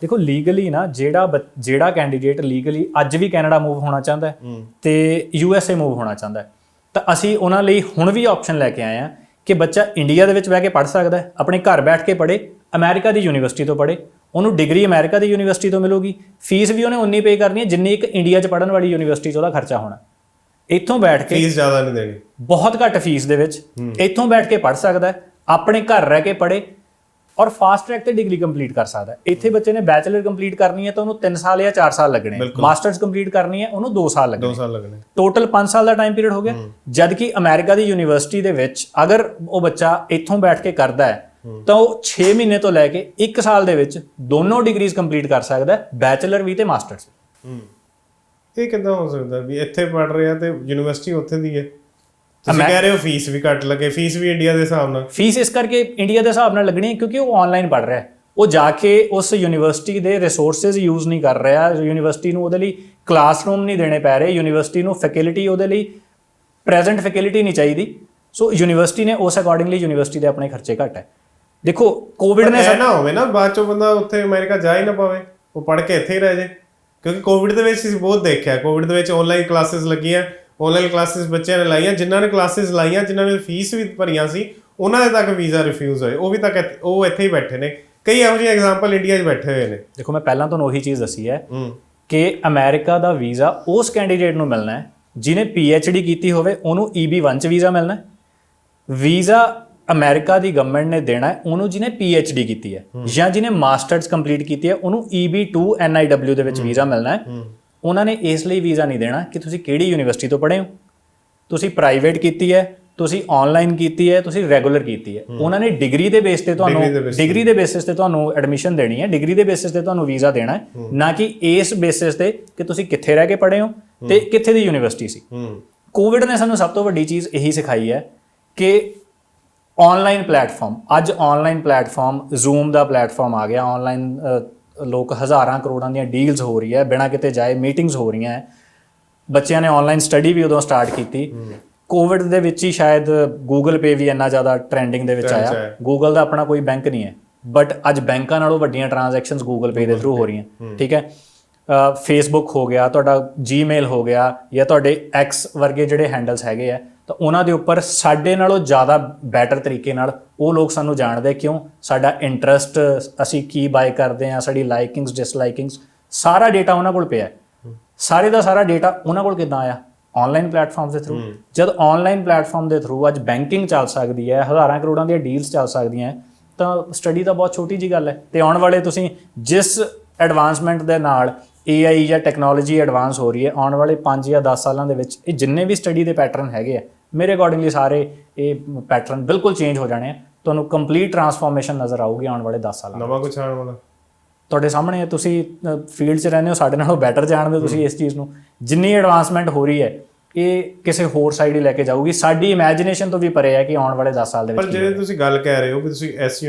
ਦੇਖੋ ਲੀਗਲੀ ਨਾ ਜਿਹੜਾ ਬੱਚ- ਜਿਹੜਾ ਕੈਂਡੀਡੇਟ ਲੀਗਲੀ ਅੱਜ ਵੀ ਕੈਨੇਡਾ ਮੂਵ ਹੋਣਾ ਚਾਹੁੰਦਾ ਹੈ ਤੇ ਯੂ ਐਸ ਏ ਮੂਵ ਹੋਣਾ ਚਾਹੁੰਦਾ ਹੈ। ਤਾਂ ਅਸੀਂ ਉਹਨਾਂ ਲਈ ਹੁਣ ਵੀ ਆਪਸ਼ਨ ਲੈ ਕੇ ਆਏ ਆ ਕਿ ਬੱਚਾ ਇੰਡੀਆ ਦੇ ਵਿੱਚ ਬਹਿ ਕੇ ਪੜ੍ਹ ਸਕਦਾ ਹੈ ਆਪਣੇ ਘਰ ਬੈਠ ਕੇ ਪੜ੍ਹੇ ਅਮਰੀਕਾ ਦੀ ਯੂਨੀਵਰਸਿਟੀ ਤੋਂ ਪੜ੍ਹੇ ਉਹਨੂੰ ਡਿਗਰੀ ਅਮਰੀਕਾ ਦੀ ਯੂਨੀਵਰਸਿਟੀ ਤੋਂ ਮਿਲੂਗੀ ਫੀਸ ਵੀ ਉਹਨੇ ਉਨੀ ਪੇ ਕਰਨੀ ਹੈ ਜਿੰਨੀ ਇੱਕ ਇੰਡੀਆ 'ਚ ਪੜ੍ਹਨ ਵਾਲੀ ਯੂਨੀਵਰਸਿਟੀ 'ਚ ਉਹਦਾ ਖਰਚਾ ਹੋਣਾ। ਇੱਥੋਂ ਬੈਠ ਕੇ ਫੀਸ ਜ਼ਿਆਦਾ ਨਹੀਂ ਦੇਣੀ। ਬਹੁਤ ਘੱਟ ਫੀਸ ਦੇ ਵਿੱਚ ਇੱਥੋਂ ਬੈਠ ਕੇ ਪੜ੍ਹ ਸਕਦਾ ਹੈ ਆਪਣੇ ਘਰ ਰਹਿ ਕੇ ਪੜ੍ਹੇ ਔਰ ਫਾਸਟ ਟਰੈਕ ਤੇ ਡਿਗਰੀ ਕੰਪਲੀਟ ਕਰ ਸਕਦਾ ਹੈ। ਇੱਥੇ ਬੱਚੇ ਨੇ ਬੈਚਲਰ ਕੰਪਲੀਟ ਕਰਨੀ ਹੈ ਤਾਂ ਉਹਨੂੰ 3 ਸਾਲ ਜਾਂ 4 ਸਾਲ ਲੱਗਣੇ ਮਾਸਟਰਸ ਕੰਪਲੀਟ ਕਰਨੀ ਹੈ ਉਹਨੂੰ 2 ਸਾਲ ਲੱਗਣੇ 2 ਸਾਲ ਲੱਗਣੇ ਟੋਟਲ 5 ਸਾਲ ਦਾ ਟਾਈਮ ਪੀਰੀਅਡ ਹੋ ਗਿਆ। ਜਦ ਕਿ ਅਮਰੀਕਾ ਦੀ ਯੂਨੀਵਰਸਿਟੀ ਦੇ ਵਿੱਚ ਅਗਰ ਉਹ ਬੱਚਾ ਇੱਥੋਂ ਬੈਠ ਕੇ ਕਰਦਾ ਹੈ ਤਾਂ ਉਹ 6 ਮਹੀਨੇ ਤੋਂ ਲੈ ਕੇ 1 ਸਾਲ ਦੇ ਵਿੱਚ ਦੋਨੋਂ ਡਿਗਰੀਜ਼ ਕੰਪਲੀਟ ਕਰ ਸਕਦਾ ਹੈ ਬੈਚਲਰ ਵੀ ਤੇ ਮਾਸਟਰਸ ਹੂੰ। ਇਹ ਕਿੱਦਾਂ ਹੋ ਸਕਦਾ ਵੀ ਇੱਥੇ ਪੜ ਰਿਹਾ ਤੇ ਯੂਨੀਵਰਸਿਟੀ ਉੱਥੇ ਦੀ ਹੈ? ਤੁਸੀਂ ਕਹਿ ਰਹੇ ਹੋ ਫੀਸ ਵੀ ਘੱਟ ਲੱਗੇ ਫੀਸ ਵੀ ਇੰਡੀਆ ਦੇ ਹਿਸਾਬ ਨਾਲ। ਫੀਸ ਇਸ ਕਰਕੇ ਇੰਡੀਆ ਦੇ ਹਿਸਾਬ ਨਾਲ ਲੱਗਣੀ ਹੈ ਕਿਉਂਕਿ ਉਹ ਆਨਲਾਈਨ ਪੜ ਰਿਹਾ ਹੈ। ਉਹ ਜਾ ਕੇ ਉਸ ਯੂਨੀਵਰਸਿਟੀ ਦੇ ਰਿਸੋਰਸਸ ਯੂਜ਼ ਨਹੀਂ ਕਰ ਰਿਹਾ ਯੂਨੀਵਰਸਿਟੀ ਨੂੰ ਉਹਦੇ ਲਈ ਕਲਾਸਰੂਮ ਨਹੀਂ ਦੇਣੇ ਪੈ ਰਹੇ ਯੂਨੀਵਰਸਿਟੀ ਨੂੰ ਫੈਸਿਲਿਟੀ ਉਹਦੇ ਲਈ ਪ੍ਰੈਜ਼ੈਂਟ ਫੈਸਿਲਿਟੀ ਨਹੀਂ ਚਾਹੀਦੀ। ਸੋ ਯੂਨੀਵਰਸਿਟੀ ਨੇ ਉਸ ਅਕੋਰਡਿੰਗਲੀ ਯੂਨੀਵਰਸਿਟੀ ਦੇ ਆਪਣੇ ਖਰਚੇ ਘੱਟ ਹੈ। ਦੇਖੋ ਕੋਵਿਡ ਨੇ ਨਾ ਹੋਵੇ ਨਾ ਬਾਅਦ ਚੋਂ ਬੰਦਾ ਉੱਥੇ ਅਮਰੀਕਾ ਜਾ ਹੀ ਨਾ ਪਾਵੇ। ਉਹ ਪੜ ਕੇ ਇੱਥੇ ਹੀ ਰਹਿ ਜਾਏ ਕਿਉਂਕਿ ਕੋਵਿਡ ਦੇ ਵਿੱਚ ਅਸੀਂ ਬਹੁਤ ਦੇਖਿਆ। ਕੋਵਿਡ ਦੇ ਵਿੱਚ ਆਨਲਾਈਨ ਕਲਾਸਿਸ ਲੱਗੀਆਂ। ਆਨਲਾਈਨ ਕਲਾਸਿਸ ਬੱਚਿਆਂ ਨੇ ਲਾਈਆਂ ਜਿਨ੍ਹਾਂ ਨੇ ਕਲਾਸਿਸ ਲਾਈਆਂ ਜਿਨ੍ਹਾਂ ਨੇ ਫੀਸ ਵੀ ਭਰੀਆਂ ਸੀ ਉਹਨਾਂ ਦੇ ਤੱਕ ਵੀਜ਼ਾ ਰਿਫਿਊਜ਼ ਹੋਏ। ਉਹ ਵੀ ਤੱਕ ਇੱਥੇ- ਉਹ ਇੱਥੇ ਹੀ ਬੈਠੇ ਨੇ। ਕਈ ਇਹੋ ਜਿਹੇ ਐਗਜ਼ਾਮਪਲ ਇੰਡੀਆ 'ਚ ਬੈਠੇ ਹੋਏ ਨੇ। ਦੇਖੋ ਮੈਂ ਪਹਿਲਾਂ ਤੁਹਾਨੂੰ ਉਹੀ ਚੀਜ਼ ਦੱਸੀ ਹੈ ਹੂੰ। ਕਿ ਅਮਰੀਕਾ ਦਾ ਵੀਜ਼ਾ ਉਸ ਕੈਂਡੀਡੇਟ ਨੂੰ ਮਿਲਣਾ ਹੈ ਜਿਨੇ ਡੀ ਕੀਤੀ ਹੋਵੇ ਉਹਨੂੰ EB1 ਚ ਵੀਜ਼ਾ ਮਿਲਣਾ ਹੈ। ਵੀਜ਼ਾ ਅਮਰੀਕਾ ਦੀ ਗਵਰਨਮੈਂਟ ਨੇ ਦੇਣਾ ਹੈ ਉਹਨੂੰ ਜਿਨੇ ਡੀ ਕੀਤੀ ਹੈ ਜਾਂ ਜਿਨੇ ਮਾਸਟਰਸ ਕੰਪਲੀਟ ਕੀਤੀ ਹੈ ਉਹਨੂੰ E EB2 NIW ਦੇ ਵਿੱਚ ਵੀਜ਼ਾ ਮਿਲਣਾ ਹੈ। ਉਹਨਾਂ ਨੇ ਇਸ ਲਈ ਵੀਜ਼ਾ ਨਹੀਂ ਦੇਣਾ ਕਿ ਤੁਸੀਂ ਕਿਹੜੀ ਯੂਨੀਵਰਸਿਟੀ ਤੋਂ ਪੜ੍ਹੇ ਹੋ। ਤੁਸੀਂ ਪ੍ਰਾਈਵੇਟ ਕੀਤੀ ਹੈ ਤੁਸੀਂ ਆਨਲਾਈਨ ਕੀਤੀ ਹੈ ਤੁਸੀਂ ਰੈਗੂਲਰ ਕੀਤੀ ਹੈ। ਉਹਨਾਂ ਨੇ ਡਿਗਰੀ ਦੇ ਬੇਸ ਤੇ ਤੁਹਾਨੂੰ ਡਿਗਰੀ ਦੇ ਬੇਸਿਸ ਤੇ ਤੁਹਾਨੂੰ ਐਡਮਿਸ਼ਨ ਦੇਣੀ ਹੈ। ਡਿਗਰੀ ਦੇ ਬੇਸਿਸ ਤੇ ਤੁਹਾਨੂੰ ਵੀਜ਼ਾ ਦੇਣਾ ਹੈ। ਨਾ ਕਿ ਇਸ ਬੇਸਿਸ ਤੇ ਕਿ ਤੁਸੀਂ ਕਿੱਥੇ ਰਹਿ ਕੇ ਪੜ੍ਹੇ ਹੋ ਤੇ ਕਿੱਥੇ ਦੀ ਯੂਨੀਵਰਸਿਟੀ ਸੀ। ਕੋਵਿਡ ਨੇ ਸਾਨੂੰ ਸਭ ਤੋਂ ਵੱਡੀ ਚੀਜ਼ ਇਹੀ ਸਿਖਾਈ ਹੈ ਕਿ ਆਨਲਾਈਨ ਪਲੇਟਫਾਰਮ ਅੱਜ ਆਨਲਾਈਨ ਪਲੇਟਫਾਰਮ ਜ਼ੂਮ ਦਾ ਪਲੇਟਫਾਰਮ ਆ ਗਿਆ ਆਨਲਾਈਨ ਲੋਕ ਹਜ਼ਾਰਾਂ ਕਰੋੜਾਂ ਦੀਆਂ ਡੀਲਸ ਹੋ ਰਹੀ ਹੈ ਬਿਨਾਂ ਕਿਤੇ ਜਾਏ ਮੀਟਿੰਗਸ ਹੋ ਰਹੀਆਂ ਹੈ। ਬੱਚਿਆਂ ਨੇ ਆਨਲਾਈਨ ਸਟੱਡੀ ਵੀ ਉਦੋਂ ਸਟਾਰਟ ਕੀਤੀ। ਕੋਵਿਡ ਦੇ ਵਿੱਚ ਹੀ ਸ਼ਾਇਦ ਗੂਗਲ ਪੇ ਵੀ ਇੰਨਾ ਜ਼ਿਆਦਾ ਟ੍ਰੈਂਡਿੰਗ ਦੇ ਵਿੱਚ ਆਇਆ। ਗੂਗਲ ਦਾ ਆਪਣਾ ਕੋਈ ਬੈਂਕ ਨਹੀਂ ਹੈ। ਬਟ ਅੱਜ ਬੈਂਕਾਂ ਨਾਲੋਂ ਵੱਡੀਆਂ ਟ੍ਰਾਂਜੈਕਸ਼ਨਸ ਗੂਗਲ ਪੇ ਦੇ ਥਰੂ ਹੋ ਰਹੀਆਂ। ਠੀਕ ਹੈ? ਫੇਸਬੁੱਕ ਹੋ ਗਿਆ ਤੁਹਾਡਾ ਜੀਮੇਲ ਹੋ ਗਿਆ ਜਾਂ ਤੁਹਾਡੇ ਐਕਸ ਵਰਗੇ ਜਿਹੜੇ ਹੈਂਡਲਸ ਹੈਗੇ ਆ ਤਾਂ ਉਹਨਾਂ ਦੇ ਉੱਪਰ ਸਾਡੇ ਨਾਲੋਂ ਜ਼ਿਆਦਾ ਬੈਟਰ ਤਰੀਕੇ ਨਾਲ ਉਹ ਲੋਕ ਸਾਨੂੰ ਜਾਣਦੇ ਕਿਉਂ? ਸਾਡਾ ਇੰਟਰਸਟ ਅਸੀਂ ਕੀ ਬਾਏ ਕਰਦੇ ਆ ਸਾਡੀ ਲਾਈਕਿੰਗਸ ਡਿਸਲਾਈਕਿੰਗਸ ਸਾਰਾ ਡੇਟਾ ਉਹਨਾਂ ਕੋਲ ਪਿਆ ਸਾਰੇ ਦਾ ਸਾਰਾ ਡੇਟਾ ਉਹਨਾਂ ਕੋਲ ਕਿੱਦਾਂ ਆਇਆ? ਆਨਲਾਈਨ ਪਲੇਟਫਾਰਮਸ ਦੇ ਥਰੂ ਜਦ ਆਨਲਾਈਨ ਪਲੇਟਫਾਰਮ ਦੇ ਥਰੂ ਅੱਜ ਬੈਂਕਿੰਗ ਚੱਲ ਸਕਦੀ ਹੈ ਹਜ਼ਾਰਾਂ ਕਰੋੜਾਂ ਦੀਆਂ ਡੀਲਸ ਚੱਲ ਸਕਦੀਆਂ ਤਾਂ ਸਟੱਡੀ ਤਾਂ ਬਹੁਤ ਛੋਟੀ ਜੀ ਗੱਲ ਹੈ। ਤੇ ਆਉਣ ਵਾਲੇ ਤੁਸੀਂ ਜਿਸ ਐਡਵਾਂਸਮੈਂਟ ਦੇ ਨਾਲ AI ਜਾਂ ਟੈਕਨੋਲੋਜੀ ਐਡਵਾਂਸ ਹੋ ਰਹੀ ਹੈ ਆਉਣ ਵਾਲੇ 5 ਜਾਂ 10 ਸਾਲਾਂ ਦੇ ਵਿੱਚ ਇਹ ਜਿੰਨੇ ਵੀ ਸਟੱਡੀ ਦੇ ਪੈਟਰਨ ਹੈਗੇ ਆ ਮੇਰੇ ਅਕੋਰਡਿੰਗਲੀ ਸਾਰੇ ਇਹ ਪੈਟਰਨ ਬਿਲਕੁਲ ਚੇਂਜ ਹੋ ਜਾਣੇ ਆ। ਤੁਹਾਨੂੰ ਕੰਪਲੀਟ ਟਰਾਂਸਫਾਰਮੇਸ਼ਨ ਨਜ਼ਰ ਆਊਗੀ ਆਉਣ ਵਾਲੇ 10 ਸਾਲਾਂ ਨਵਾਂ ਕੁਛ ਆਉਣ ਵਾਲਾ? ਤੁਹਾਡੇ ਸਾਹਮਣੇ ਹੈ, ਤੁਸੀਂ ਫੀਲਡ 'ਚ ਰਹਿੰਦੇ ਹੋ ਸਾਡੇ ਨਾਲੋਂ ਬੈਟਰ ਜਾਣਦੇ ਹੋ ਤੁਸੀਂ ਇਸ ਚੀਜ਼ ਨੂੰ। ਜਿੰਨੀ ਐਡਵਾਂਸਮੈਂਟ ਹੋ ਰਹੀ ਹੈ ਇਹ ਕਿਸੇ ਹੋਰ ਸਾਈਡ ਹੀ ਲੈ ਕੇ ਜਾਊਗੀ। ਸਾਡੀ ਇਮੇਜਿਨੇਸ਼ਨ ਤੋਂ ਵੀ ਪਰੇ ਹੈ ਕਿ ਆਉਣ ਵਾਲੇ 10 ਸਾਲ ਦੇ ਪਰ ਵਿੱਚ ਕੀ ਜਿਹੜੇ ਤੁਸੀਂ ਗੱਲ ਕਹਿ ਰਹੇ ਹੋ ਕਿ ਤੁਸੀਂ ਐਸ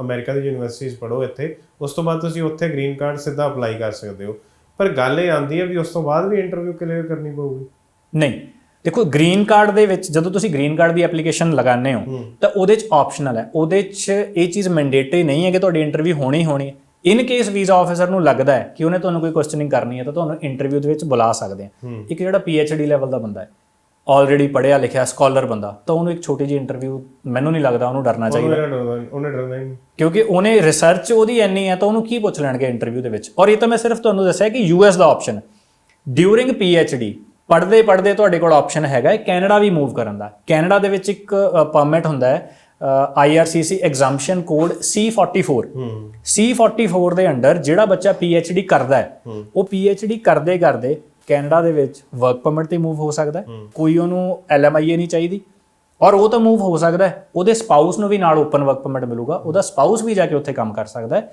ਅਮਰੀਕਾ ਦੀ ਯੂਨੀਵਰਸਿਟੀ 'ਚ ਪੜ੍ਹੋ ਇੱਥੇ ਉਸ ਤੋਂ ਬਾਅਦ ਤੁਸੀਂ ਉੱਥੇ ਗ੍ਰੀਨ ਕਾਰਡ ਸਿੱਧਾ ਅਪਲਾਈ ਕਰ ਸਕਦੇ ਹੋ। ਪਰ ਗੱਲ ਇਹ ਆਉਂਦੀ ਹੈ ਵੀ ਉਸ ਤੋਂ ਬਾਅਦ ਵੀ ਇੰਟਰਵਿਊ ਕਲੀਅਰ ਕਰਨੀ ਪਊਗੀ? ਨਹੀਂ। ਦੇਖੋ ਗ੍ਰੀਨ ਕਾਰਡ ਦੇ ਵਿੱਚ ਜਦੋਂ ਤੁਸੀਂ ਗ੍ਰੀਨ ਕਾਰਡ ਦੀ ਐਪਲੀਕੇਸ਼ਨ ਲਗਾਉਂਦੇ ਹੋ ਤਾਂ ਉਹਦੇ 'ਚ ਆਪਸ਼ਨਲ ਹੈ। ਉਹਦੇ 'ਚ ਇਹ ਚੀਜ਼ ਮੈਂਡੇਟਰੀ ਨਹੀਂ ਹੈ ਕਿ ਤੁਹਾਡੀ ਇੰਟਰਵਿਊ ਹੋਣੀ ਹੀ ਹੋਣੀ ਹੈ। ਇਨ ਕੇਸ ਵੀਜ਼ਾ ਆਫੀਸਰ ਨੂੰ ਲੱਗਦਾ ਹੈ ਕਿ ਉਹਨੇ ਤੁਹਾਨੂੰ ਕੋਈ ਕੁਐਸਚਨਿੰਗ ਕਰਨੀ ਹੈ ਤਾਂ ਤੁਹਾਨੂੰ ਇੰਟਰਵਿਊ ਦੇ ਵਿੱਚ ਬੁਲਾ ਸਕਦੇ ਆ। ਇੱਕ ਜਿਹੜਾ ਡੀ ਲੈਵਲ ਦਾ ਬੰਦਾ ਹੈ ਆਲਰੇਡੀ ਪੜ੍ਹਿਆ ਲਿਖਿਆ ਸਕਾਲਰ ਬੰਦਾ ਤਾਂ ਉਹਨੂੰ ਇੱਕ ਛੋਟੀ ਜਿਹੀ ਇੰਟਰਵਿਊ ਮੈਨੂੰ ਨਹੀਂ ਲੱਗਦਾ ਉਹਨੂੰ ਡਰਨਾ ਚਾਹੀਦਾ। ਉਹਨੇ ਡਰਨਾ ਹੀ ਨਹੀਂ। ਕਿਉਂਕਿ ਉਹਨੇ ਰਿਸਰਚ ਉਹਦੀ ਇੰਨੀ ਹੈ ਤਾਂ ਉਹਨੂੰ ਕੀ ਪੁੱਛ ਲੈਣਗੇ ਇੰਟਰਵਿਊ ਦੇ ਵਿੱਚ? ਔਰ ਇਹ ਤਾਂ ਮੈਂ ਸਿਰਫ ਤੁਹਾਨੂੰ ਦੱਸਿਆ ਕਿ ਯੂਐਸ ਦਾ ਆਪਸ਼ਨ ਡਿਊਰਿੰਗ ਡੀ ਪੜ੍ਹਦੇ ਪੜ੍ਹਦੇ ਤੁਹਾਡੇ ਕੋਲ ਆਪਸ਼ਨ ਹੈਗਾ ਹੈ ਕੈਨੇਡਾ ਵੀ ਮੂਵ ਕਰਨ ਦਾ। ਕੈਨੇਡਾ ਦੇ ਵਿੱਚ ਇੱਕ ਪਰਮਿਟ ਹੁੰਦਾ ਹੈ IRCC ਐਗਜ਼ੰਪਸ਼ਨ ਕੋਡ C44 C44 ਦੇ ਅੰਡਰ ਜਿਹੜਾ ਬੱਚਾ ਡੀ ਕਰਦਾ ਹੈ ਉਹ ਡੀ ਕਰਦੇ ਕਰਦੇ ਕੈਨੇਡਾ ਦੇ ਵਿੱਚ ਵਰਕ ਪਰਮਿਟ ਤੇ ਮੂਵ ਹੋ ਸਕਦਾ ਹੈ। ਕੋਈ ਉਹਨੂੰ LMIA ਨਹੀਂ ਚਾਹੀਦੀ। ਔਰ ਉਹ ਤਾਂ ਮੂਵ ਹੋ ਸਕਦਾ ਹੈ। ਉਹਦੇ ਸਪਾਊਸ ਨੂੰ ਵੀ ਨਾਲ ਓਪਨ ਵਰਕ ਪਰਮਿਟ ਮਿਲੂਗਾ। ਉਹਦਾ ਸਪਾਊਸ ਵੀ ਜਾ ਕੇ ਉੱਥੇ ਕੰਮ ਕਰ ਸਕਦਾ ਹੈ।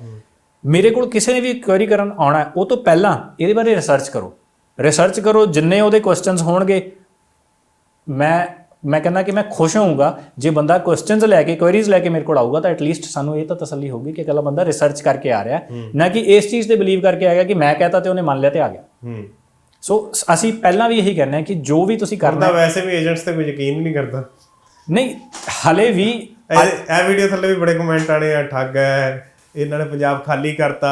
ਮੇਰੇ ਕੋਲ ਕਿਸੇ ਨੇ ਵੀ ਕੁਐਰੀ ਕਰਨ ਆਉਣਾ ਉਹ ਤੋਂ ਪਹਿਲਾਂ ਇਹਦੇ ਬਾਰੇ ਰਿਸਰਚ ਕਰੋ। ਰਿਸਰਚ ਕਰੋ ਜਿੰਨੇ ਉਹਦੇ ਕੁਐਸਚਨਸ ਹੋਣਗੇ ਮੈਂ ਮੈਂ ਕਹਿੰਦਾ ਕਿ ਮੈਂ ਖੁਸ਼ ਹੋਊਂਗਾ। ਜੇ ਬੰਦਾ ਕੁਐਸਚਨਸ ਲੈ ਕੇ ਕੁਐਰੀਜ਼ ਲੈ ਕੇ ਮੇਰੇ ਕੋਲ ਆਊਗਾ ਤਾਂ ਐਟਲੀਸਟ ਸਾਨੂੰ ਇਹ ਤਾਂ ਤਸੱਲੀ ਹੋਊਗੀ ਕਿ ਅਗਲਾ ਬੰਦਾ ਰਿਸਰਚ ਕਰਕੇ ਆ ਰਿਹਾ ਹੈ, ਨਾ ਕਿ ਇਸ ਚੀਜ਼ ਤੇ ਬਲੀਵ ਕਰਕੇ ਆ ਗਿਆ ਕਿ ਮੈਂ ਕਹਤਾ ਤੇ ਉਹਨੇ ਮੰਨ ਲਿਆ ਤੇ ਆ ਗਿਆ। ਹੂੰ। ਸੋ ਅਸੀਂ ਪਹਿਲਾਂ ਵੀ ਇਹੀ ਕਹਿੰਦੇ ਹਾਂ ਕਿ ਜੋ ਵੀ ਤੁਸੀਂ ਕਰਨਾ ਕਰਦਾ ਵੈਸੇ ਵੀ ਏਜੰਟਸ ਤੇ ਕੋਈ ਯਕੀਨ ਹੀ ਨਹੀਂ ਕਰਦਾ। ਨਹੀਂ ਹਲੇ ਵੀ ਇਹ ਇਹ ਵੀਡੀਓ ਥੱਲੇ ਵੀ ਬੜੇ ਕਮੈਂਟ ਆਣੇ ਆ ਠੱਗ ਹੈ ਇਹਨਾਂ ਨੇ ਪੰਜਾਬ ਖਾਲੀ ਕਰਤਾ।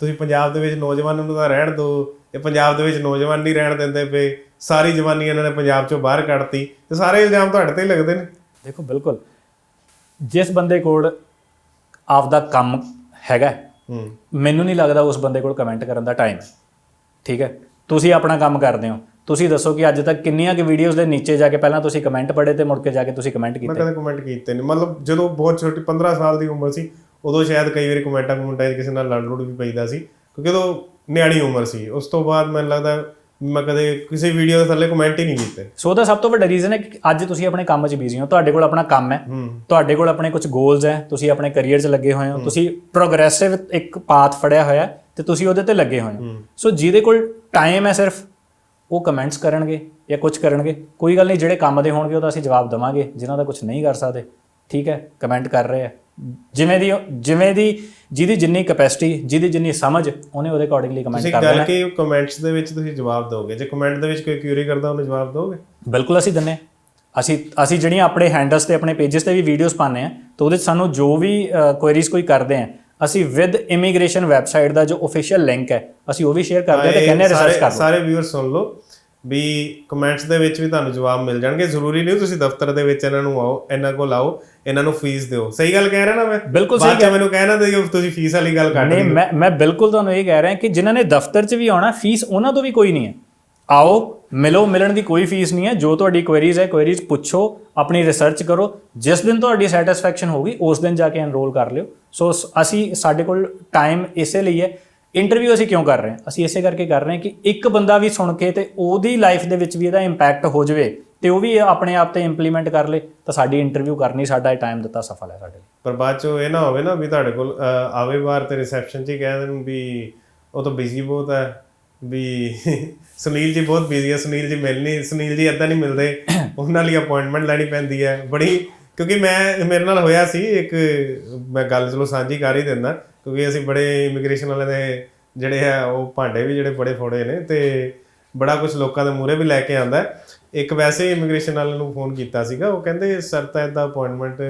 ਤੁਸੀਂ ਪੰਜਾਬ ਦੇ ਵਿੱਚ ਨੌਜਵਾਨਾਂ ਨੂੰ ਤਾਂ ਰਹਿਣ ਦਿਓ। ਇਹ ਪੰਜਾਬ ਦੇ ਵਿੱਚ ਨੌਜਵਾਨ ਨਹੀਂ ਰਹਿਣ ਦਿੰਦੇ ਪਏ। ਸਾਰੀ ਜਵਾਨੀ ਇਹਨਾਂ ਨੇ ਪੰਜਾਬ ਚੋਂ ਬਾਹਰ ਕੱਢਤੀ ਤੇ ਸਾਰੇ ਇਲਜ਼ਾਮ ਤੁਹਾਡੇ ਤੇ ਹੀ ਲੱਗਦੇ ਨੇ। ਦੇਖੋ ਬਿਲਕੁਲ। ਜਿਸ ਬੰਦੇ ਕੋਲ ਆਪਦਾ ਕੰਮ ਹੈਗਾ ਮੈਨੂੰ ਨਹੀਂ ਲੱਗਦਾ ਉਸ ਬੰਦੇ ਕੋਲ ਕਮੈਂਟ ਕਰਨ ਦਾ ਟਾਈਮ ਹੈ ਠੀਕ ਹੈ? ਤੁਸੀਂ ਆਪਣਾ ਕੰਮ ਕਰਦੇ ਹੋ। ਤੁਸੀਂ ਦੱਸੋ ਕਿ ਅੱਜ ਤੱਕ ਕਿੰਨੀਆਂ ਕਿ ਵੀਡੀਓਜ਼ ਦੇ ਨੀਚੇ ਜਾ ਕੇ ਪਹਿਲਾਂ ਤੁਸੀਂ ਕਮੈਂਟ ਪੜ੍ਹੇ ਤੇ ਮੁੜ ਕੇ ਜਾ ਕੇ ਤੁਸੀਂ ਕਮੈਂਟ ਮੈਂ ਕੀਤੇ? ਕਦੇ ਕਮੈਂਟ ਕੀਤੇ ਨਹੀਂ। ਮਤਲਬ ਜਦੋਂ ਬਹੁਤ ਛੋਟੀ 15 ਸਾਲ ਦੀ ਉਮਰ ਸੀ ਉਦੋਂ ਸ਼ਾਇਦ ਕਈ ਵਾਰੀ ਕਮੈਂਟਾਂ ਕਮੈਂਟਾਂ ਕਿਸੇ ਨਾਲ ਲੜ ਲੁੜ ਵੀ ਪਈਦਾ ਸੀ ਕਿਉਂਕਿ ਉਦੋਂ ਨਿਆਣੀ ਉਮਰ ਸੀ। ਉਸ ਤੋਂ ਬਾਅਦ ਮੈਨੂੰ ਲੱਗਦਾ ਮੈਂ ਕਦੇ ਕਿਸੇ ਵੀਡੀਓ ਦੇ ਥੱਲੇ ਕਮੈਂਟ ਹੀ ਨਹੀਂ ਕੀਤੇ। ਸੋ ਉਹਦਾ ਸਭ ਤੋਂ ਵੱਡਾ ਰੀਜ਼ਨ ਹੈ ਕਿ ਅੱਜ ਤੁਸੀਂ ਆਪਣੇ ਕੰਮ 'ਚ ਬਿਜ਼ੀ ਹੋ। ਤੁਹਾਡੇ ਕੋਲ ਆਪਣਾ ਕੰਮ ਹੈ। ਹੂੰ। ਤੁਹਾਡੇ ਕੋਲ ਆਪਣੇ ਕੁਝ ਗੋਲਸ ਹੈ। ਤੁਸੀਂ ਆਪਣੇ ਕੈਰੀਅਰ 'ਚ ਲੱਗੇ ਹੋਏ ਹੋ। ਤੁਸੀਂ ਪ੍ਰੋਗਰੈਸਿਵ ਇੱਕ ਪਾਥ ਫੜਿਆ ਹੋਇਆ ਹੈ ਤੇ ਤੁਸੀਂ ਉਹਦੇ ਤੇ ਲੱਗੇ ਹੋਏ ਹੋ। ਸੋ ਜਿਹਦੇ ਕੋਲ ਟਾਈਮ ਹੈ ਸਿਰਫ ਉਹ ਕਮੈਂਟਸ ਕਰਨਗੇ ਜਾਂ ਕੁਝ ਕਰਨਗੇ। ਕੋਈ ਗੱਲ ਨਹੀਂ ਜਿਹੜੇ ਕੰਮ ਦੇ ਹੋਣਗੇ ਉਹਦਾ ਅਸੀਂ ਜਵਾਬ ਦਵਾਂਗੇ। ਜਿਨ੍ਹਾਂ ਦਾ ਕੁਝ ਨਹੀਂ ਕਰ ਸਕਦੇ ਠੀਕ ਹੈ ਕਮੈਂਟ ਕਰ ਰਹੇ ਆ ਜਿਵੇਂ ਦੀ ਜਿਵੇਂ ਦੀ ਜਿਹਦੀ ਜਿੰਨੀ ਕੈਪੈਸਿਟੀ ਜਿਹਦੀ ਜਿੰਨੀ ਸਮਝ ਉਹਨੇ ਉਹਦੇ ਅਕੋਰਡਿੰਗਲੀ ਕਮੈਂਟ ਤੁਸੀਂ ਕਰ ਗੱਲ ਦੇਣਾ। ਕਿ ਕਮੈਂਟਸ ਦੇ ਵਿੱਚ ਤੁਸੀਂ ਜਵਾਬ ਦਿਓਗੇ? ਜੇ ਕਮੈਂਟ ਦੇ ਵਿੱਚ ਕੋਈ ਕਿਊਰੀ ਕਰਦਾ ਉਹਨੂੰ ਜਵਾਬ ਦਿਓਗੇ? ਬਿਲਕੁਲ ਅਸੀਂ ਦਿੰਨੇ। ਅਸੀਂ ਅਸੀਂ ਜਿਹੜੀਆਂ ਆਪਣੇ ਹੈਂਡਲਸ ਤੇ ਆਪਣੇ ਪੇजेस ਤੇ ਵੀ ਵੀਡੀਓਜ਼ ਪਾਉਂਦੇ ਆ ਤਾਂ ਉਹਦੇ ਸਾਨੂੰ ਜੋ ਵੀ ਕੁਐਰੀਜ਼ ਕੋਈ ਕਰਦੇ ਆ ਅਸੀਂ ਵਿਦ ਇਮੀਗ੍ਰੇਸ਼ਨ ਵੈਬਸਾਈਟ ਦਾ ਜੋ ਅਫੀਸ਼ੀਅਲ ਲਿੰਕ ਹੈ ਅਸੀਂ ਉਹ ਵੀ ਸ਼ੇਅਰ ਕਰਦੇ ਹਾਂ ਤੇ ਕਹਿੰਦੇ ਰਿਸਰਚ ਸਾਰੇ- ਕਰ ਲਓ। ਸਾਰੇ ਵਿਊਅਰ ਸੁਣ ਲਓ। ਵੀ ਕਮੈਂਟਸ ਦੇ ਵਿੱਚ ਵੀ ਤੁਹਾਨੂੰ ਜਵਾਬ ਮਿਲ ਜਾਣਗੇ। ਜ਼ਰੂਰੀ ਨਹੀਂ ਤੁਸੀਂ ਦਫ਼ਤਰ ਦੇ ਵਿੱਚ ਇਹਨਾਂ ਨੂੰ ਆਓ ਇਹਨਾਂ ਕੋਲ ਆਓ ਇਹਨਾਂ ਨੂੰ ਫੀਸ ਦਿਓ। ਸਹੀ ਗੱਲ ਕਹਿ ਰਿਹਾ ਨਾ ਮੈਂ? ਬਿਲਕੁਲ ਬਾਅਦ 'ਚ ਮੈਨੂੰ ਕਹਿਣਾ ਤੇ ਕਿ ਤੁਸੀਂ ਫੀਸ ਵਾਲੀ ਗੱਲ ਕੱਢ ਨਹੀਂ ਮੈਂ ਮੈਂ ਬਿਲਕੁਲ ਤੁਹਾਨੂੰ ਇਹ ਕਹਿ ਰਿਹਾ ਕਿ ਜਿਨ੍ਹਾਂ ਨੇ ਦਫ਼ਤਰ 'ਚ ਵੀ ਆਉਣਾ ਫੀਸ ਉਹਨਾਂ ਤੋਂ ਵੀ ਕੋਈ ਨਹੀਂ ਹੈ। ਆਓ ਮਿਲੋ ਮਿਲਣ ਦੀ ਕੋਈ ਫੀਸ ਨਹੀਂ ਹੈ। ਜੋ ਤੁਹਾਡੀ ਕੁਐਰੀਜ਼ ਹੈ ਕੁਐਰੀਜ਼ ਪੁੱਛੋ ਆਪਣੀ ਰਿਸਰਚ ਕਰੋ। ਜਿਸ ਦਿਨ ਤੁਹਾਡੀ ਸੈਟੀਸਫੈਕਸ਼ਨ ਹੋਗੀ ਉਸ ਦਿਨ ਜਾ ਕੇ ਐਨਰੋਲ ਕਰ ਲਿਓ। ਸ- ਅਸੀਂ ਸਾਡੇ ਕੋਲ ਟਾਈਮ ਇਸੇ ਲਈ ਹੈ ਇੰਟਰਵਿਊ ਅਸੀਂ ਕਿਉਂ ਕਰ ਰਹੇ ਹਾਂ? ਅਸੀਂ ਇਸੇ ਕਰਕੇ ਕਰ ਰਹੇ ਹਾਂ ਕਿ ਇੱਕ ਬੰਦਾ ਵੀ ਸੁਣ ਕੇ ਤੇ ਉਹਦੀ ਲਾਈਫ ਦੇ ਵਿੱਚ ਵੀ ਇਹਦਾ ਇੰਪੈਕਟ ਹੋ ਜਾਵੇ ਤੇ ਉਹ ਵੀ ਆਪਣੇ ਆਪ ਤੇ ਇੰਪਲੀਮੈਂਟ ਕਰ ਲੇ ਤਾਂ ਸਾਡੀ ਇੰਟਰਵਿਊ ਕਰਨੀ ਸਾਡਾ ਟਾਈਮ ਦਿੱਤਾ ਸਫਲ ਹੈ ਸਾਡੇ ਲਈ। ਪਰ ਬਾਅਦ ਚੋਂ ਇਹ ਨਾ ਹੋਵੇ ਨਾ ਵੀ ਤੁਹਾਡੇ ਕੋਲ ਆਵੇ ਬਾਹਰ ਤੇ ਰਿਸੈਪਸ਼ਨ 'ਚ ਹੀ ਕਹਿ ਦੇਣ ਵੀ ਉਹ ਤਾਂ ਬਿਜ਼ੀ ਬਹੁਤ ਹੈ ਵੀ ਸੁਨੀਲ ਜੀ ਬਹੁਤ ਬਿਜ਼ੀ ਹੈ ਸੁਨੀਲ ਜੀ ਮਿਲ ਨਹੀਂ ਸੁਨੀਲ ਜੀ ਏਦਾਂ ਨਹੀਂ ਮਿਲਦੇ ਉਹਨਾਂ ਲਈ ਅਪਾਇੰਟਮੈਂਟ ਲੈਣੀ ਪੈਂਦੀ ਹੈ ਬੜੀ ਕਿਉਂਕਿ ਮੈਂ, ਮੇਰੇ ਨਾਲ ਹੋਇਆ ਸੀ ਇੱਕ, ਮੈਂ ਗੱਲ ਚਲੋ ਸਾਂਝੀ ਕਰ ਹੀ ਦਿੰਦਾ, ਕਿਉਂਕਿ ਅਸੀਂ ਬੜੇ ਇਮੀਗ੍ਰੇਸ਼ਨ ਵਾਲਿਆਂ ਦੇ ਜਿਹੜੇ ਆ, ਉਹ ਭਾਂਡੇ ਵੀ ਜਿਹੜੇ ਬੜੇ ਫੋੜੇ ਨੇ ਤੇ ਬੜਾ ਕੁਝ ਲੋਕਾਂ ਦੇ ਮੂਹਰੇ ਵੀ ਲੈ ਕੇ ਆਂਦਾ। ਇੱਕ ਵੈਸੇ ਇਮੀਗ੍ਰੇਸ਼ਨ ਵਾਲੇ ਨੂੰ ਫੋਨ ਕੀਤਾ ਸੀਗਾ, ਉਹ ਕਹਿੰਦੇ ਸਰ ਤਾਂ ਇਦਾਂ ਅਪਾਇੰਟਮੈਂਟ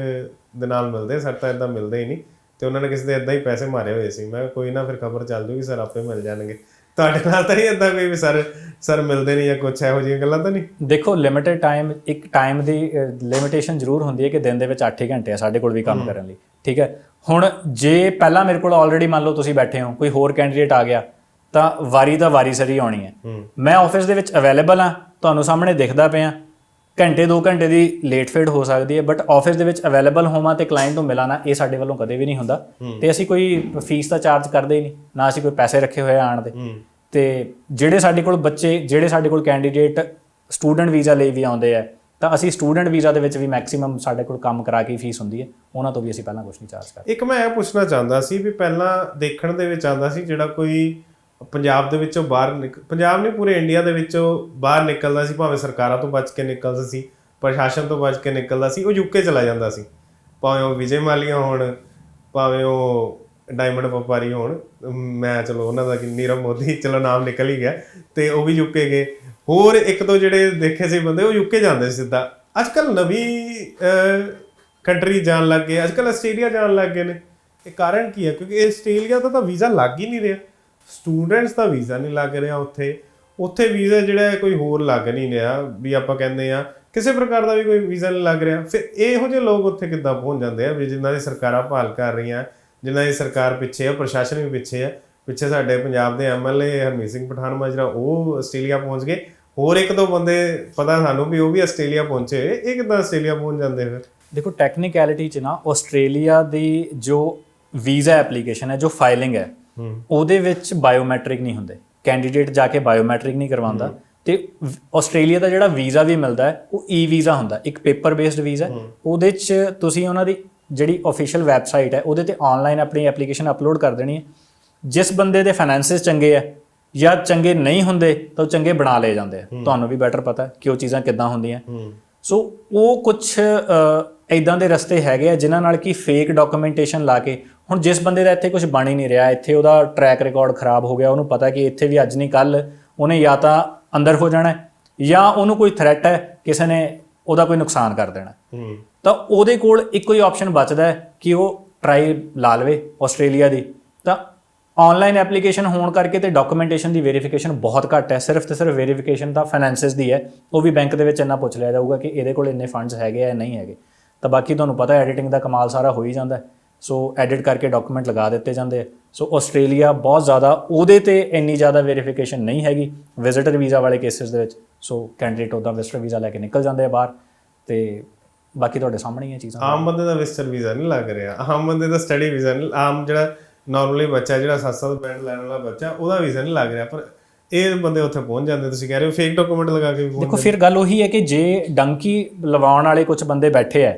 ਦੇ ਨਾਲ ਮਿਲਦੇ, ਸਰ ਤਾਂ ਇਦਾਂ ਮਿਲਦੇ ਹੀ ਨਹੀਂ ਤੇ ਉਹਨਾਂ ਨੇ ਕਿਸੇ ਦੇ ਇਦਾਂ ਹੀ ਪੈਸੇ ਮਾਰੇ ਹੋਏ ਸੀ। ਮੈਂ ਕੋਈ ਨਾ, ਫਿਰ ਖਬਰ ਚੱਲ ਜੂਗੀ, ਸਰ ਆਪੇ ਮਿਲ ਜਾਣਗੇ। ਤੁਹਾਡੇ ਨਾਲ ਤਾਂ ਨਹੀਂ ਇਦਾਂ ਕੋਈ ਵੀ ਸਰ ਸਰ ਮਿਲਦੇ ਨਹੀਂ ਜਾਂ ਕੁਝ ਇਹੋ ਜਿਹੀਆਂ ਗੱਲਾਂ ਤਾਂ ਨਹੀਂ? ਦੇਖੋ ਲਿਮਿਟਿਡ ਟਾਈਮ ਇੱਕ ਟਾਈਮ ਦੀ ਲਿਮਿਟੇਸ਼ਨ ਜ਼ਰੂਰ ਹੁੰਦੀ ਹੈ ਕਿ ਦਿਨ ਦੇ ਵਿੱਚ 8 ਹੀ ਘੰਟੇ ਆ ਸਾਡੇ ਕੋਲ ਵੀ ਕੰਮ ਕਰਨ ਲਈ ਠੀਕ ਹੈ? ਹੁਣ ਜੇ ਪਹਿਲਾਂ ਮੇਰੇ ਕੋਲ ਆਲਰੇਡੀ ਮੰਨ ਲਓ ਤੁਸੀਂ ਬੈਠੇ ਹੋ ਕੋਈ ਹੋਰ ਕੈਂਡੀਡੇਟ ਆ ਗਿਆ ਤਾਂ ਵਾਰੀ ਤਾਂ ਵਾਰੀ ਸਰੀ ਆਉਣੀ ਹੈ। ਹੂੰ। ਮੈਂ ਆਫਿਸ ਦੇ ਵਿੱਚ ਅਵੇਲੇਬਲ ਆ ਤੁਹਾਨੂੰ ਸਾਹਮਣੇ ਦਿਖਦਾ ਪਿਆ। ਘੰਟੇ 2 ਘੰਟੇ ਦੀ ਲੇਟ ਫੇਡ ਹੋ ਸਕਦੀ ਹੈ ਬਟ ਆਫਿਸ ਦੇ ਵਿੱਚ ਅਵੇਲੇਬਲ ਹੋਵਾਂ ਤੇ ਕਲਾਇੰਟ ਨੂੰ ਮਿਲਾਣਾ ਇਹ ਸਾਡੇ ਵੱਲੋਂ ਕਦੇ ਵੀ ਨਹੀਂ ਹੁੰਦਾ। ਤੇ ਅਸੀਂ ਕੋਈ ਫੀਸ ਤਾਂ ਚਾਰਜ ਕਰਦੇ ਹੀ ਨਹੀਂ ਨਾ ਅਸੀਂ ਕੋਈ ਪੈਸੇ ਰੱਖੇ ਹੋਏ ਆਣ ਦੇ। ਤੇ ਜਿਹੜੇ ਸਾਡੇ ਕੋਲ ਬੱਚੇ ਜਿਹੜੇ ਸਾਡੇ ਕੋਲ ਕੈਂਡੀਡੇਟ ਸਟੂਡੈਂਟ ਵੀਜ਼ਾ ਲਈ ਵੀ ਆਉਂਦੇ ਆ ਤਾਂ ਅਸੀਂ ਸਟੂਡੈਂਟ ਵੀਜ਼ਾ ਦੇ ਵਿੱਚ ਵੀ ਮੈਕਸਿਮਮ ਸਾਡੇ ਕੋਲ ਕੰਮ ਕਰਾ ਕੇ ਫੀਸ ਹੁੰਦੀ ਹੈ। ਉਹਨਾਂ ਤੋਂ ਵੀ ਅਸੀਂ ਪਹਿਲਾਂ ਕੁਝ ਨਹੀਂ ਚਾਰਜ ਕਰਦੇ। ਇੱਕ ਮੈਂ ਇਹ ਪੁੱਛਣਾ ਚਾਹੁੰਦਾ ਸੀ ਵੀ ਪਹਿਲਾਂ ਦੇਖਣ ਦੇ ਵਿੱਚ ਆਉਂਦਾ ਸੀ ਜਿਹੜਾ ਕੋਈ ਪੰਜਾਬ ਦੇ ਵਿੱਚੋਂ ਬਾਹਰ ਨਿਕਲ ਪੰਜਾਬ ਨਹੀਂ, ਪੂਰੇ ਇੰਡੀਆ ਦੇ ਵਿੱਚੋਂ ਬਾਹਰ ਨਿਕਲਦਾ ਸੀ, ਭਾਵੇਂ ਸਰਕਾਰਾਂ ਤੋਂ ਬਚ ਕੇ ਨਿਕਲਦਾ ਸੀ, ਪ੍ਰਸ਼ਾਸਨ ਤੋਂ ਬਚ ਕੇ ਨਿਕਲਦਾ ਸੀ, ਉਹ ਯੂਕੇ ਚਲਾ ਜਾਂਦਾ ਸੀ। ਭਾਵੇਂ ਉਹ ਵਿਜੇ ਮਾਲੀਆ ਹੋਣ, ਭਾਵੇਂ ਉਹ ਡਾਇਮੰਡ ਵਪਾਰੀ ਹੋਣ ਮੈਂ ਚਲੋ ਉਹਨਾਂ ਦਾ ਕਿ ਨੀਰਵ ਮੋਦੀ, ਚਲੋ ਨਾਮ ਨਿਕਲ ਹੀ ਗਿਆ, ਤੇ ਉਹ ਵੀ ਯੂਕੇ ਗਏ। ਹੋਰ ਇੱਕ ਦੋ ਜਿਹੜੇ ਦੇਖੇ ਸੀ ਬੰਦੇ, ਉਹ ਯੂਕੇ ਜਾਂਦੇ ਸੀ ਸਿੱਧਾ। ਅੱਜ ਕੱਲ ਨਵੀਂ ਕੰਟਰੀ ਜਾਣ ਲੱਗ ਗਏ ਅੱਜ ਕੱਲ ਆਸਟ੍ਰੇਲੀਆ ਜਾਣ ਲੱਗ ਗਏ ਨੇ। ਇਹ ਕਾਰਨ ਕੀ ਹੈ? ਕਿਉਂਕਿ ਆਸਟ੍ਰੇਲੀਆ ਦਾ ਤਾਂ ਵੀਜ਼ਾ ਲੱਗ ਹੀ ਨਹੀਂ ਰਿਹਾ। ਸਟੂਡੈਂਟਸ ਦਾ ਵੀਜ਼ਾ ਨਹੀਂ ਲੱਗ ਰਿਹਾ ਉੱਥੇ। ਉੱਥੇ ਵੀਜ਼ਾ ਜਿਹੜਾ ਕੋਈ ਹੋਰ ਲੱਗ ਨਹੀਂ ਰਿਹਾ, ਵੀ ਆਪਾਂ ਕਹਿੰਦੇ ਆ ਕਿਸੇ ਪ੍ਰਕਾਰ ਦਾ ਵੀ ਕੋਈ ਵੀਜ਼ਾ ਨਹੀਂ ਲੱਗ ਰਿਹਾ। ਫਿਰ ਇਹੋ ਜਿਹੇ ਲੋਕ ਉੱਥੇ ਕਿੱਦਾਂ ਪਹੁੰਚ ਜਾਂਦੇ ਆ, ਵੀ ਜਿਨ੍ਹਾਂ ਦੀ ਸਰਕਾਰਾਂ ਭਾਲ ਕਰ ਰਹੀਆਂ, ਜਿਨ੍ਹਾਂ ਦੀ ਸਰਕਾਰ ਪਿੱਛੇ ਆ, ਪ੍ਰਸ਼ਾਸਨ ਵੀ ਪਿੱਛੇ ਆ। ਪਿੱਛੇ ਸਾਡੇ ਪੰਜਾਬ ਦੇ ਐਮਐਲਏ ਹਰਮੀਤ ਸਿੰਘ ਪਠਾਨ ਮਾਜਰਾ ਉਹ ਆਸਟ੍ਰੇਲੀਆ ਪਹੁੰਚ ਗਏ। ਹੋਰ ਇੱਕ ਦੋ ਬੰਦੇ ਪਤਾ ਸਾਨੂੰ ਵੀ ਉਹ ਵੀ ਆਸਟ੍ਰੇਲੀਆ ਪਹੁੰਚੇ ਇਹ ਕਿੱਦਾਂ ਆਸਟ੍ਰੇਲੀਆ ਪਹੁੰਚ ਜਾਂਦੇ ਫਿਰ? ਦੇਖੋ ਟੈਕਨੀਕੈਲਿਟੀ ਚ ਨਾ, ਆਸਟ੍ਰੇਲੀਆ ਦੀ ਜੋ ਵੀਜ਼ਾ ਐਪਲੀਕੇਸ਼ਨ ਹੈ, ਜੋ ਫਾਈਲਿੰਗ ਹੈ ਉਹਦੇ ਵਿੱਚ ਬਾਇਓਮੈਟ੍ਰਿਕ ਨਹੀਂ ਹੁੰਦੇ। ਕੈਂਡੀਡੇਟ ਜਾ ਕੇ ਬਾਇਓਮੈਟ੍ਰਿਕ ਨਹੀਂ ਕਰਵਾਉਂਦਾ। ਤੇ ਆਸਟ੍ਰੇਲੀਆ ਦਾ ਜਿਹੜਾ ਵੀਜ਼ਾ ਵੀ ਮਿਲਦਾ ਹੈ ਉਹ ਈ ਵੀਜ਼ਾ ਹੁੰਦਾ ਇੱਕ ਪੇਪਰ ਬੇਸਡ ਵੀਜ਼ਾ ਉਹਦੇ 'ਚ ਤੁਸੀਂ ਉਹਨਾਂ ਦੀ ਜਿਹੜੀ ਅਫੀਸ਼ੀਅਲ ਵੈਬਸਾਈਟ ਹੈ ਉਹਦੇ ਤੇ ਆਨਲਾਈਨ ਆਪਣੀ ਐਪਲੀਕੇਸ਼ਨ ਅਪਲੋਡ ਕਰ ਦੇਣੀ ਹੈ। ਜਿਸ ਬੰਦੇ ਦੇ ਫਾਈਨੈਂਸਿਸ ਚੰਗੇ ਆ ਜਾਂ ਚੰਗੇ ਨਹੀਂ ਹੁੰਦੇ ਤਾਂ ਉਹ ਚੰਗੇ ਬਣਾ ਲਏ ਜਾਂਦੇ ਆ ਤੁਹਾਨੂੰ ਵੀ ਬੈਟਰ ਪਤਾ ਕਿ ਉਹ ਚੀਜ਼ਾਂ ਕਿੱਦਾਂ ਹੁੰਦੀਆਂ। ਸੋ ਉਹ ਕੁਝ ਇਦਾਂ ਦੇ ਰਸਤੇ ਹੈਗੇ ਆ ਜਿਨ੍ਹਾਂ ਨਾਲ ਕਿ ਫੇਕ ਡਾਕੂਮੈਂਟੇਸ਼ਨ ਲਾ ਕੇ ਹੁਣ ਜਿਸ ਬੰਦੇ ਦਾ ਇੱਥੇ ਕੁਝ ਬਣ ਹੀ ਨਹੀਂ ਰਿਹਾ ਇੱਥੇ ਉਹਦਾ ਟਰੈਕ ਰਿਕਾਰਡ ਖਰਾਬ ਹੋ ਗਿਆ ਉਹਨੂੰ ਪਤਾ ਕਿ ਇੱਥੇ ਵੀ ਅੱਜ ਨਹੀਂ ਕੱਲ ਉਹਨੇ ਜਾਂ ਤਾਂ ਅੰਦਰ ਹੋ ਜਾਣਾ ਜਾਂ ਉਹਨੂੰ ਕੋਈ ਥ੍ਰੈਟ ਹੈ ਕਿਸੇ ਨੇ ਉਹਦਾ ਕੋਈ ਨੁਕਸਾਨ ਕਰ ਦੇਣਾ ਤਾਂ ਉਹਦੇ ਕੋਲ ਇੱਕੋ ਹੀ ਆਪਸ਼ਨ ਬਚਦਾ ਹੈ ਕਿ ਉਹ ਟਰਾਈ ਲਾ ਲਵੇ ਆਸਟ੍ਰੇਲੀਆ ਦੀ। ਤਾਂ ਆਨਲਾਈਨ ਐਪਲੀਕੇਸ਼ਨ ਹੋਣ ਕਰਕੇ ਤੇ ਡਾਕੂਮੈਂਟੇਸ਼ਨ ਦੀ ਵੈਰੀਫਿਕੇਸ਼ਨ ਬਹੁਤ ਘੱਟ ਹੈ ਸਿਰਫ ਤੇ ਸਿਰਫ ਵੈਰੀਫਿਕੇਸ਼ਨ ਤਾਂ ਫਾਈਨੈਂਸਿਸ ਦੀ ਹੈ। ਉਹ ਵੀ ਬੈਂਕ ਦੇ ਵਿੱਚ ਇੰਨਾ ਪੁੱਛ ਲਿਆ ਜਾਊਗਾ ਕਿ ਇਹਦੇ ਕੋਲ ਇੰਨੇ ਫੰਡਸ ਹੈਗੇ ਆ ਨਹੀਂ ਹੈਗੇ। ਤਾਂ ਬਾਕੀ ਤੁਹਾਨੂੰ ਪਤਾ ਐਡੀਟਿੰਗ ਦਾ ਕਮਾਲ ਸਾਰਾ ਹੋ ਹੀ ਜਾਂਦਾ ਹੈ। ਸੋ ਐਡਿਟ ਕਰਕੇ ਡਾਕੂਮੈਂਟ ਲਗਾ ਦਿੱਤੇ ਜਾਂਦੇ ਸੋ ਆਸਟ੍ਰੇਲੀਆ ਬਹੁਤ ਜ਼ਿਆਦਾ ਉਹਦੇ ਤੇ ਇੰਨੀ ਜ਼ਿਆਦਾ ਵੈਰੀਫਿਕੇਸ਼ਨ ਨਹੀਂ ਹੈਗੀ ਵਿਜ਼ਿਟਰ ਵੀਜ਼ਾ ਵਾਲੇ ਕੇਸਿਸ ਦੇ ਵਿੱਚ। ਸੋ ਕੈਂਡੀਡੇਟ ਉਹਦਾ ਵਿਜ਼ਿਟਰ ਵੀਜ਼ਾ ਲੈ ਕੇ ਨਿਕਲ ਜਾਂਦੇ ਆ ਬਾਹਰ ਤੇ ਬਾਕੀ ਤੁਹਾਡੇ ਸਾਹਮਣੇ ਹੀ ਇਹ ਚੀਜ਼ਾਂ। ਆਮ ਬੰਦੇ ਦਾ ਵਿਸਟਰ ਵੀਜ਼ਾ ਨਹੀਂ ਲੱਗ ਰਿਹਾ। ਆਮ ਬੰਦੇ ਦਾ ਸਟੱਡੀ ਵੀਜ਼ਾ ਨਹੀਂ ਆਮ ਜਿਹੜਾ ਨਾਰਮਲੀ ਬੱਚਾ ਜਿਹੜਾ 7-7 ਬੈਂਡ ਲੈਣ ਵਾਲਾ ਬੱਚਾ ਉਹਦਾ ਵੀਜ਼ਾ ਨਹੀਂ ਲੱਗ ਰਿਹਾ। ਪਰ ਇਹ ਬੰਦੇ ਉੱਥੇ ਪਹੁੰਚ ਜਾਂਦੇ ਤੁਸੀਂ ਕਹਿ ਰਹੇ ਹੋ ਫੇਕ ਡਾਕੂਮੈਂਟ ਲਗਾ ਕੇ ਵੀ ਦੇਖੋ ਫਿਰ ਗੱਲ ਉਹੀ ਹੈ ਕਿ ਜੇ ਡੰਕੀ ਲਵਾਉਣ ਵਾਲੇ ਕੁਝ ਬੰਦੇ ਬੈਠੇ ਆ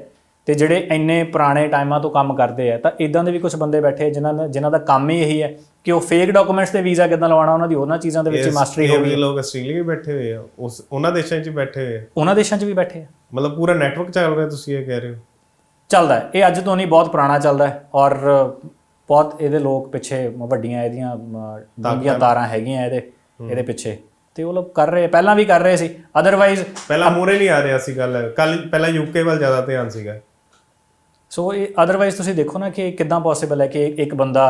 ਤੇ ਜਿਹੜੇ ਇੰਨੇ ਪੁਰਾਣੇ ਟਾਈਮਾਂ ਤੋਂ ਕੰਮ ਕਰਦੇ ਆ ਤਾਂ ਇਦਾਂ ਦੇ ਵੀ ਕੁਝ ਬੰਦੇ ਬੈਠੇ ਜਿਨ੍ਹਾਂ ਦਾ ਜਿਨ੍ਹਾਂ ਦਾ ਕੰਮ ਹੀ ਇਹੀ ਹੈ ਕਿ ਉਹ ਫੇਕ ਡਾਕੂਮੈਂਟਸ ਤੇ ਵੀਜ਼ਾ ਕਿੱਦਾਂ ਲਵਾਉਣਾ ਉਹਨਾਂ ਦੀ ਉਹਨਾਂ ਚੀਜ਼ਾਂ ਦੇ ਵਿੱਚ ਮਾਸਟਰੀ ਹੋ ਗਈ ਲੋਕ ਆਸਟ੍ਰੇਲੀਆ ਬੈਠੇ ਹੋਏ ਆ ਉਸ ਉਹਨਾਂ ਦੇਸ਼ਾਂ 'ਚ ਬੈਠੇ ਹੋਏ ਆ। ਉਹਨਾਂ ਦੇਸ਼ਾਂ 'ਚ ਵੀ ਬੈਠੇ ਆ। ਮਤਲਬ ਪੂਰਾ ਨੈਟਵਰਕ ਚੱਲ ਰਿਹਾ ਤੁਸੀਂ ਇਹ ਕਹਿ ਰਹੇ ਹੋ? ਚੱਲਦਾ ਹੈ। ਇਹ ਅੱਜ ਤੋਂ ਨਹੀਂ ਬਹੁਤ ਪੁਰਾਣਾ ਚੱਲਦਾ ਹੈ ਔਰ ਬਹੁਤ ਇਹਦੇ ਲੋਕ ਪਿੱਛੇ ਵੱਡੀਆਂ ਇਹਦੀਆਂ ਡਾਂਗੀਆਂ ਤਾਰਾਂ ਹੈਗੀਆਂ ਇਹਦੇ ਇਹਦੇ ਪਿੱਛੇ। ਤੇ ਉਹ ਲੋਕ ਕਰ ਰਹੇ ਪਹਿਲਾਂ ਵੀ ਕਰ ਰਹੇ ਸੀ। ਅਦਰਵਾਈਜ਼ ਪਹਿਲਾਂ ਮੂਰੇ ਨਹੀਂ ਆ ਰਿਹਾ ਸੀ ਗੱਲ। ਕੱਲ ਪਹਿਲਾਂ ਯੂਕੇ ਵੱਲ ਜ਼ਿਆਦਾ ਧਿਆਨ ਸੀਗਾ। ਸੋ ਇਹ ਅਦਰਵਾਈਜ਼ ਤੁਸੀਂ ਦੇਖੋ ਨਾ ਕਿ ਕਿਦਾਂ ਪੋਸੀਬਲ ਹੈ ਕਿ ਇੱਕ ਬੰਦਾ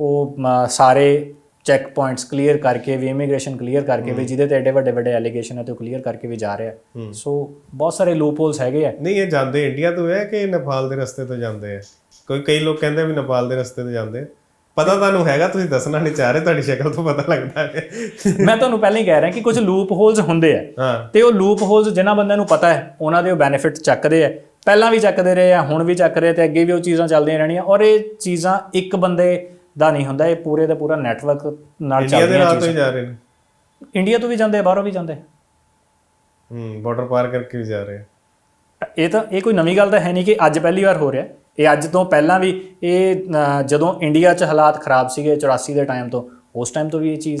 ਉਹ ਸਾਰੇ ਚੈੱਕ ਪੁਆਇੰਟਸ ਕਲੀਅਰ ਕਰਕੇ ਵੀ ਇਮੀਗ੍ਰੇਸ਼ਨ ਕਲੀਅਰ ਕਰਕੇ ਵੀ ਜਿਹਦੇ ਤੇ ਐਡੇ ਵੱਡੇ ਵੱਡੇ ਐਲੀਗੇਸ਼ਨ ਹੈ ਤੇ ਉਹ ਕਲੀਅਰ ਕਰਕੇ ਵੀ ਜਾ ਰਿਹਾ ਸੋ ਬਹੁਤ ਸਾਰੇ ਲੂਪ ਹੋਲਸ ਹੈਗੇ ਆ। ਨਹੀਂ ਇਹ ਜਾਂਦੇ ਇੰਡੀਆ ਤੋਂ ਹੈ ਕਿ ਨੇਪਾਲ ਦੇ ਰਸਤੇ ਤੋਂ ਜਾਂਦੇ ਆ? ਕੋਈ ਕਈ ਲੋਕ ਕਹਿੰਦੇ ਵੀ ਨੇਪਾਲ ਦੇ ਰਸਤੇ ਤੋਂ ਜਾਂਦੇ। ਪਤਾ ਤੁਹਾਨੂੰ ਹੈਗਾ ਤੁਸੀਂ ਦੱਸਣਾ ਨਹੀਂ ਚਾਹ ਰਹੇ ਤੁਹਾਡੀ ਸ਼ਕਲ ਤੋਂ ਪਤਾ ਲੱਗਦਾ ਹੈ। ਮੈਂ ਤੁਹਾਨੂੰ ਪਹਿਲਾਂ ਹੀ ਕਹਿ ਰਿਹਾ ਕਿ ਕੁਝ ਲੂਪ ਹੋਲਸ ਹੁੰਦੇ ਆ। ਤੇ ਉਹ ਲੂਪ ਹੋਲਸ ਜਿਨ੍ਹਾਂ ਬੰਦਿਆਂ ਨੂੰ ਪਤਾ ਹੈ ਉਹਨਾਂ ਦੇ ਉਹ ਬੈਨੀਫਿਟ ਚੱਕਦੇ ਆ। ਪਹਿਲਾਂ ਵੀ ਚੱਕਦੇ ਰਹੇ ਆ ਹੁਣ ਵੀ ਚੱਕ ਰਹੇ ਤੇ ਅੱਗੇ ਵੀ ਉਹ ਚੀਜ਼ਾਂ ਚੱਲਦੀਆਂ ਰਹਿਣੀਆਂ ਔਰ ਇਹ ਚੀਜ਼ਾਂ ਇੱਕ ਬੰਦੇ ਦਾ ਨਹੀਂ ਹੁੰਦਾ ਇਹ ਪੂਰੇ ਦਾ ਪੂਰਾ ਨੈਟਵਰਕ ਨਾਲ ਇੰਡੀਆ ਦੇ ਚੱਲਦੀਆਂ ਰਾਹ ਤੋਂ ਚੀਜ਼ਾਂ। ਹੀ ਜਾ ਰਹੇ ਨੇ। ਇੰਡੀਆ ਤੋਂ ਵੀ ਜਾਂਦੇ ਆ ਬਾਹਰੋਂ ਵੀ ਜਾਂਦੇ। ਹੂੰ ਬਾਰਡਰ ਪਾਰ ਕਰਕੇ ਵੀ ਜਾ ਰਹੇ ਇਹ ਤਾਂ ਇਹ ਕੋਈ ਨਵੀਂ ਗੱਲ ਤਾਂ ਹੈ ਨਹੀਂ ਕਿ ਅੱਜ ਪਹਿਲੀ ਵਾਰ ਹੋ ਰਿਹਾ। ਇਹ ਅੱਜ ਤੋਂ ਪਹਿਲਾਂ ਵੀ ਇਹ ਜਦੋਂ ਇੰਡੀਆ 'ਚ ਹਾਲਾਤ ਖਰਾਬ ਸੀਗੇ 84 ਦੇ ਟਾਈਮ ਤੋਂ ਉਸ ਟਾਈਮ ਤੋਂ ਵੀ ਇਹ ਚੀਜ਼